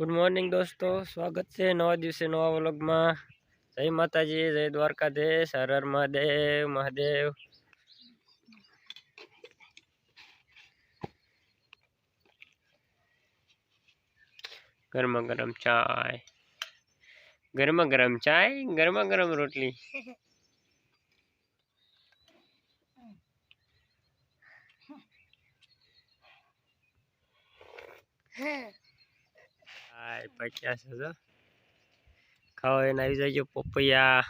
Good morning દોસ્તો સ્વાગત છે નવા દિવસે નવા વ્લોગમાં જય માતાજી જય દ્વારકાધીશ હર હર મહાદેવ મહાદેવ ગરમા ગરમ ચાય ગરમા ગરમ ચાય ગરમા ગરમ રોટલી હાય પક્યા છે ખાવા એને આવી જાય પપૈયા.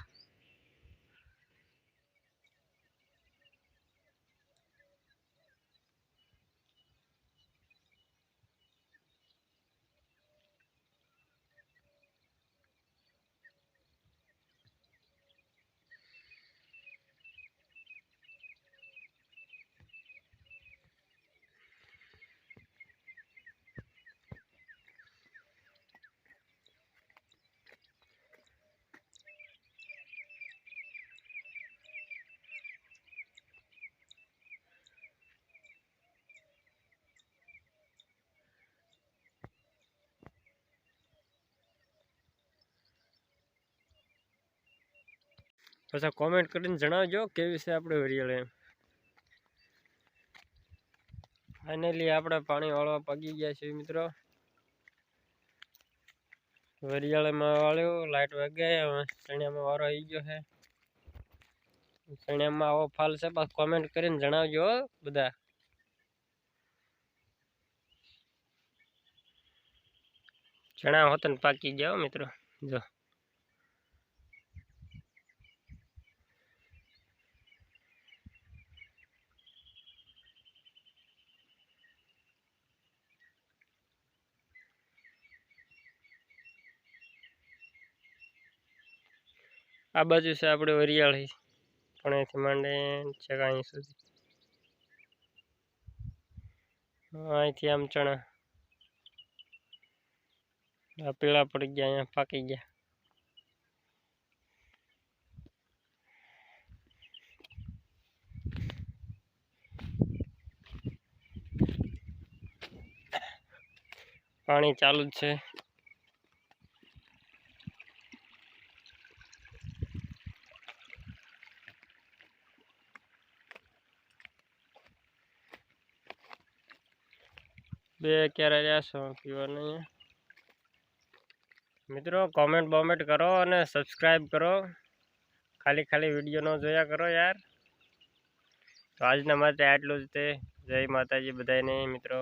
પછી કોમેન્ટ કરીને જણાવજો કેવી છે આપણે હરિયાળ એમ. ફાઇનલી આપણે પાણી વાળવા પગી ગયા છીએ મિત્રો. વરિયાળામાં વાળ્યું લાઇટ વગાય ચણિયામાં વારો આવી ગયો છે. ચણિયામાં આવો ફાલ છે પાછું કોમેન્ટ કરીને જણાવજો બધા. ચણા હોતન પાકી હો મિત્રો. જો. આ બાજુ છે આપણે વરિયાળી. પણ અહીંથી માંડે છે અહીં સુધી. અહીંથી આમ ચણા. આ પીળા પડી ગયા, અહીંયા પાકી ગયા. પાણી ચાલુ જ છે. બે ક્યારે રહ્યા છો? પીવાનું મિત્રો કોમેન્ટ બોમેન્ટ કરો અને સબસ્ક્રાઈબ કરો. ખાલી ખાલી વીડિયો ન જોયા કરો યાર. તો આજના માટે આટલું જ તે. જય માતાજી બધાને મિત્રો.